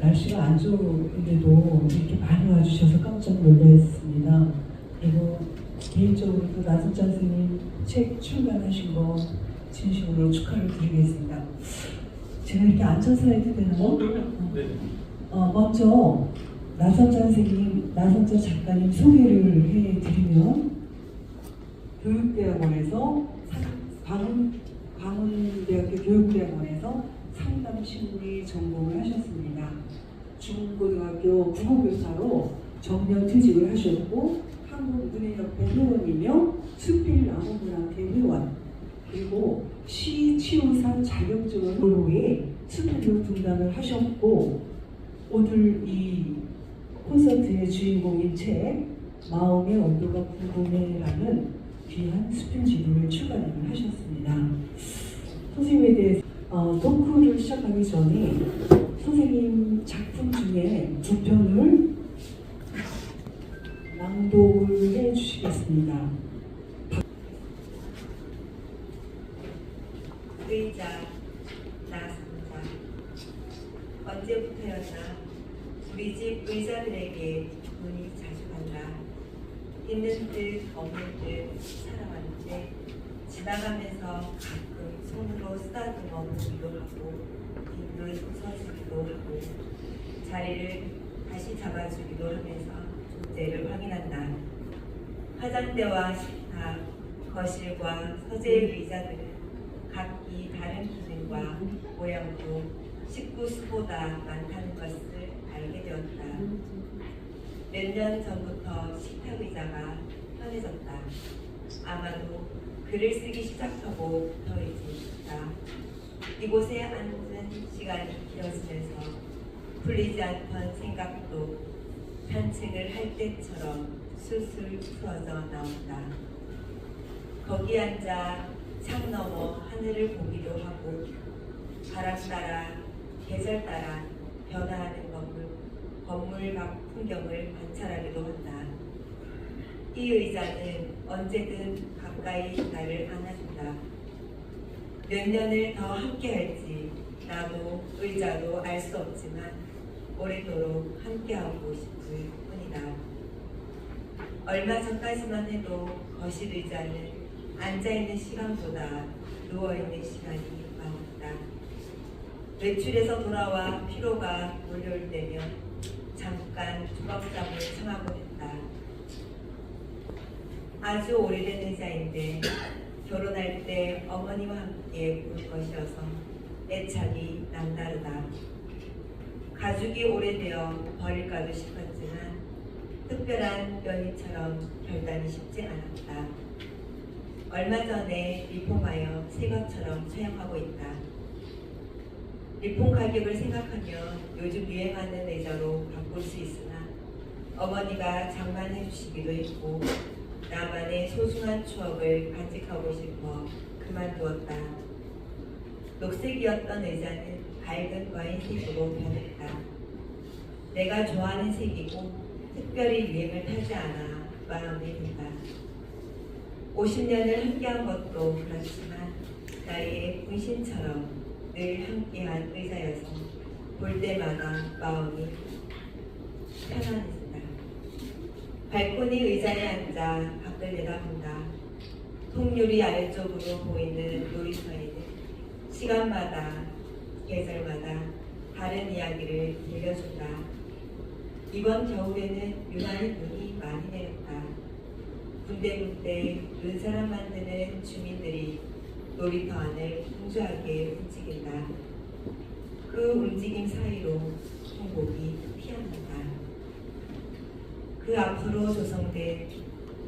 날씨가 안 좋은데도 이렇게 많이 와주셔서 깜짝 놀랐습니다. 그리고 개인적으로도 나순자 선생님 책 출간하신 거 진심으로 축하를 드리겠습니다. 제가 이렇게 앉아서 해도 되나요? 어, 그럼요. 네. 어, 먼저 나선자 선생님, 나선자 작가님 소개를 해드리면 교육대학원에서 상- 광운, 광운대학교 교육대학원에서 상담심리 전공을 하셨습니다. 중고등학교 국어교사로 정년 퇴직을 하셨고 한국문예협회 회원이며 수필 나무문학회 회원 그리고 시 치유산 자격증을 수필로 등단을 하셨고 오늘 이 콘서트의 주인공인 책 마음의 온도가 궁금해라는 귀한 수필 지도를 출간을 하셨습니다. 선생님에 대해 어, 토크를 시작하기 전에 선생님 작품 중에 두 편을 낭독을 해주시겠습니다. 언제부터였나 우리 집 의자들에게 눈이 자주 간다. 있는 듯 없는 듯 살아왔는데 지나가면서 가끔 손으로 쓰다듬어 보기도 하고 빙글 웃어주기도 하고 자리를 다시 잡아주기도 하면서 존재를 확인한다. 화장대와 식탁, 거실과 서재의 의자들은 각기 다른 기능과 모양으로 19수보다 많다는 것을 알게 되었다. 몇 년 전부터 식탁 의자가 편해졌다. 아마도 글을 쓰기 시작하고 더해지다 이곳에 앉은 시간이 길어지면서 풀리지 않던 생각도 산책을 할 때처럼 술술 풀어져 나온다. 거기 앉아 창 너머 하늘을 보기도 하고 바람 따라 계절 따라 변화하는 건물, 건물 밖 풍경을 관찰하기도 한다. 이 의자는 언제든 가까이 나를 안아준다. 몇 년을 더 함께 할지 나도 의자도 알 수 없지만 오래도록 함께하고 싶을 뿐이다. 얼마 전까지만 해도 거실 의자는 앉아있는 시간보다 누워있는 시간이. 외출해서 돌아와 피로가 몰려올 때면 잠깐 조각잠을 청하곤 했다. 아주 오래된 의자인데 결혼할 때 어머니와 함께 볼 것이어서 애착이 남다르다. 가죽이 오래되어 버릴까도 싶었지만 특별한 연인처럼 결단이 쉽지 않았다. 얼마 전에 리폼하여 새 것처럼 사용하고 있다. 리폼 가격을 생각하면 요즘 유행하는 의자로 바꿀 수 있으나 어머니가 장만해 주시기도 했고 나만의 소중한 추억을 간직하고 싶어 그만두었다. 녹색이었던 의자는 밝은 와인색으로 변했다. 내가 좋아하는 색이고 특별히 유행을 타지 않아 마음에 든다. 50년을 함께한 것도 그렇지만 나의 분신처럼 늘 함께한 의자여서 볼 때마다 마음이 편안해진다. 발코니 의자에 앉아 밖을 내다본다. 통유리 아래쪽으로 보이는 놀이터에는 시간마다 계절마다 다른 이야기를 들려준다. 이번 겨울에는 유난히 눈이 많이 내렸다. 군데군데 눈사람 만드는 주민들이 놀이터 안을 풍부하게 움직인다. 그 움직임 사이로 홍복이 피어난다. 그 앞으로 조성된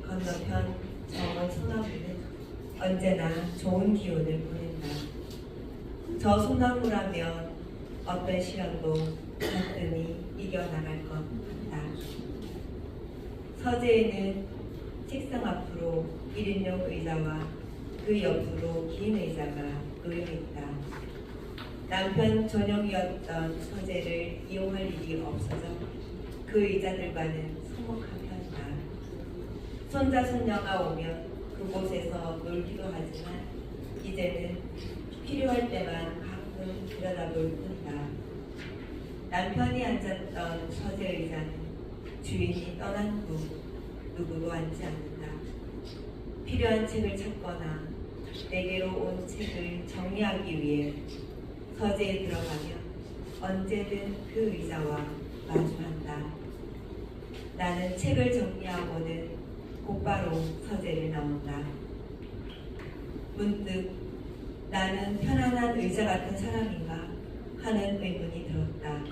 건너편 정원 소나무는 언제나 좋은 기운을 보낸다. 저 소나무라면 어떤 시련도 단단히 이겨나갈 것 같다. 서재에는 책상 앞으로 1인용 의자와 그 옆으로 긴 의자가 놓여 있다. 남편 전용이었던 서재를 이용할 일이 없어서 그 의자들과는 서먹한 편이다. 손자 손녀가 오면 그곳에서 놀기도 하지만 이제는 필요할 때만 가끔 들여다볼 뿐이다. 남편이 앉았던 서재 의자는 주인이 떠난 후 누구도 앉지 않는다. 필요한 책을 찾거나 내게로 온 책을 정리하기 위해 서재에 들어가면 언제든 그 의자와 마주한다. 나는 책을 정리하고는 곧바로 서재를 나온다. 문득 나는 편안한 의자 같은 사람인가 하는 의문이 들었다.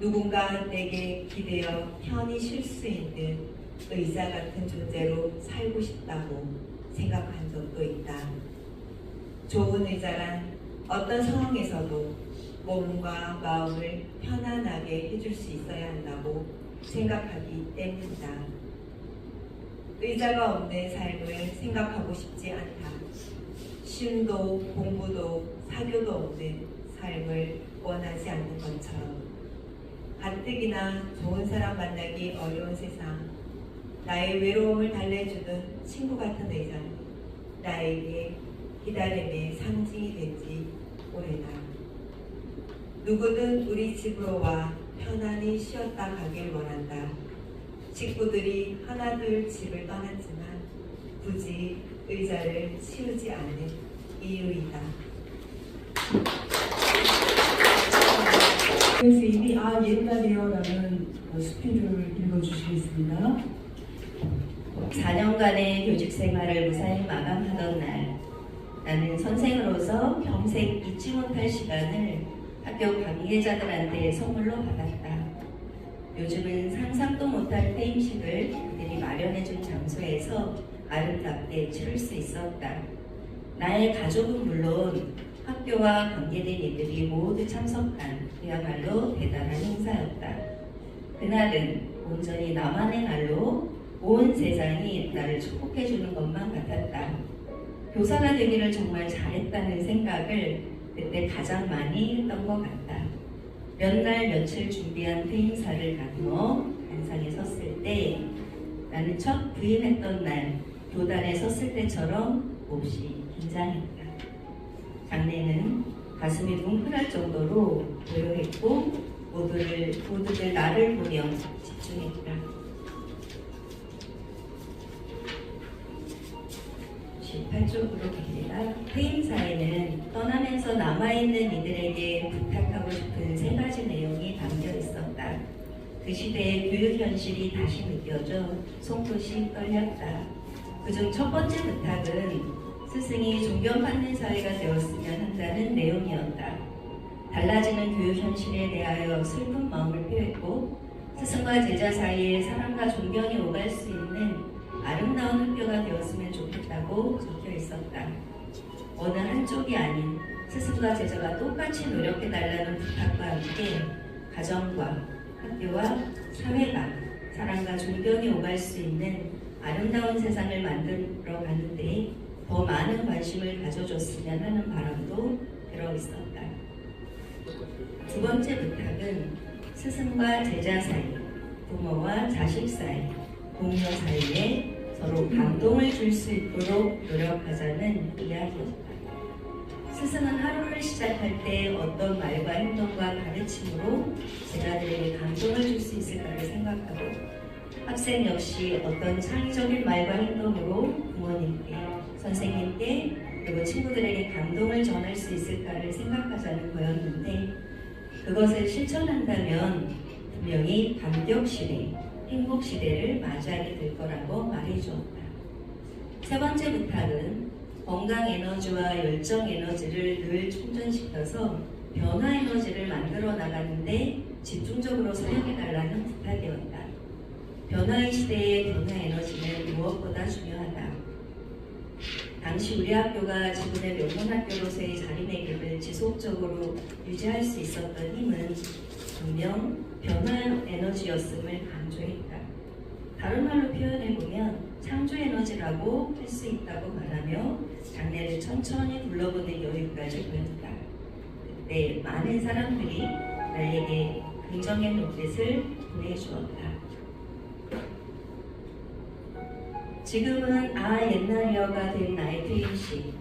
누군가 내게 기대어 편히 쉴 수 있는 의자 같은 존재로 살고 싶다고 생각한 적도 있다. 좋은 의자란 어떤 상황에서도 몸과 마음을 편안하게 해줄 수 있어야 한다고 생각하기 때문이다. 의자가 없는 삶을 생각하고 싶지 않다. 쉼도 공부도 사교도 없는 삶을 원하지 않는 것처럼 가뜩이나 좋은 사람 만나기 어려운 세상 나의 외로움을 달래주는 친구 같은 의자는 나에게 기다림의 상징이 된지 오래다. 누구든 우리 집으로 와 편안히 쉬었다 가길 원한다. 식구들이 하나둘 집을 떠났지만 굳이 의자를 치우지 않는 이유이다. 선생님이 아 옛날이요라는 어, 수필을 읽어주시겠습니다. 4년간의 교직 생활을 무사히 마감하던 날, 나는 선생으로서 평생 잊지 못할 시간을 학교 관계자들한테 선물로 받았다. 요즘은 상상도 못할 퇴임식을 그들이 마련해준 장소에서 아름답게 치를 수 있었다. 나의 가족은 물론 학교와 관계된 이들이 모두 참석한 그야말로 대단한 행사였다. 그날은 온전히 나만의 날로 온 세상이 나를 축복해주는 것만 같았다. 교사가 되기를 정말 잘했다는 생각을 그때 가장 많이 했던 것 같다. 몇 날 며칠 준비한 퇴임사를 나누어 단상에 섰을 때 나는 첫 부임했던 날 교단에 섰을 때처럼 몹시 긴장했다. 장례는 가슴이 뭉클할 정도로 고요했고 모두를, 모두들 나를 보며 집중했다. 18쪽으로 갑니다. 퇴임사에는 떠나면서 남아있는 이들에게 부탁하고 싶은 세 가지 내용이 담겨 있었다. 그 시대의 교육 현실이 다시 느껴져 손끝이 떨렸다. 그중 첫 번째 부탁은 스승이 존경받는 사회가 되었으면 한다는 내용이었다. 달라지는 교육 현실에 대하여 슬픈 마음을 표했고 스승과 제자 사이에 사랑과 존경이 오갈 수 있는 아름다운 학교가 되었으면 좋겠다고 적혀 있었다. 어느 한쪽이 아닌 스승과 제자가 똑같이 노력해달라는 부탁과 함께 가정과 학교와 사회가 사랑과 존경이 오갈 수 있는 아름다운 세상을 만들어 가는데 더 많은 관심을 가져줬으면 하는 바람도 들어 있었다. 두 번째 부탁은 스승과 제자 사이, 부모와 자식 사이, 동료 사이에 서로 감동을 줄 수 있도록 노력하자는 이야기였다. 스승은 하루를 시작할 때 어떤 말과 행동과 가르침으로 제자들에게 감동을 줄 수 있을까를 생각하고 학생 역시 어떤 창의적인 말과 행동으로 부모님께, 선생님께 그리고 친구들에게 감동을 전할 수 있을까를 생각하자는 거였는데 그것을 실천한다면 분명히 감격 시대, 행복 시대를 맞이하게 될 거라고 말해 주었다. 세 번째 부탁은 건강 에너지와 열정 에너지를 늘 충전시켜서 변화 에너지를 만들어 나가는데 집중적으로 사용해 달라는 부탁이었다. 변화의 시대의 변화 에너지는 무엇보다 중요하다. 당시 우리 학교가 지금의 명문 학교로서의 자리매김을 지속적으로 유지할 수 있었던 힘은 분명 변화 에너지였음을 강조했다. 다른 말로 표현해 보면 창조 에너지라고 할 수 있다고 말하며 장례를 천천히 불러보는 여유까지 보였다. 그때 많은 사람들이 나에게 긍정의 눈빛을 보내주었다. 지금은 아 옛날이어가 된 나의 퇴임식.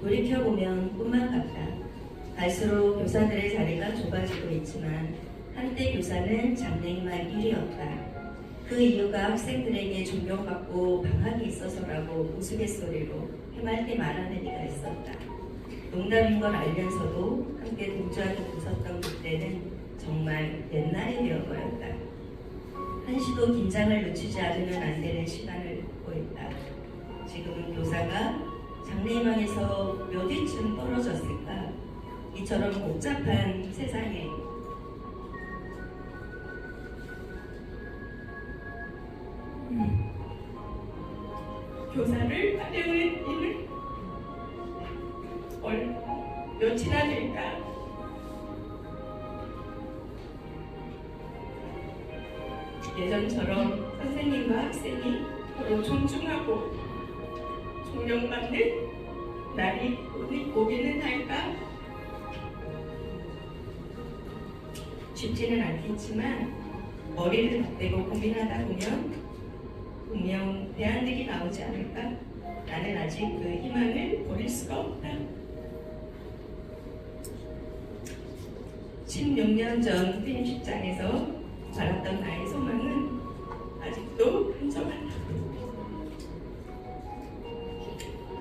돌이켜보면 꿈만 같다. 갈수록 교사들의 자리가 좁아지고 있지만 한때 교사는 장래희망 1위였다. 그 이유가 학생들에게 존경받고 방학이 있어서라고 우스갯소리로 해맑게 말하는 이가 있었다. 농담인 걸 알면서도 함께 동조하고 웃었던 그때는 정말 옛날이 되어버렸다. 한시도 긴장을 늦추지 않으면 안 되는 시간을 걷고 있다. 지금은 교사가 장래희망에서 몇 위쯤 떨어졌을까? 이처럼 복잡한 세상에 교사를 하려는 일을 얼 몇이나 될까? 예전처럼 선생님과 학생이 서로 존중하고 존경받는 날이 오기는 할까? 쉽지는 않겠지만 머리를 맞대고 고민하다 보면 분명 대안들이 나오지 않을까? 나는 아직 그 희망을 버릴 수가 없다. 16년 전 퇴임식장에서 바랐던 나의 소망은 아직도 한정하다.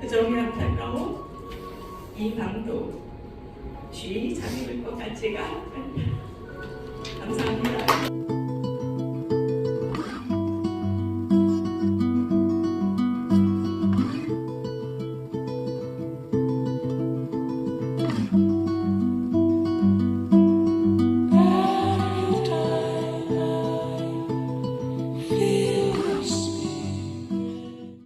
그 점이 안타까워 이 밤도 쉬이 잠이 들것 같지가 않다. 감사합니다.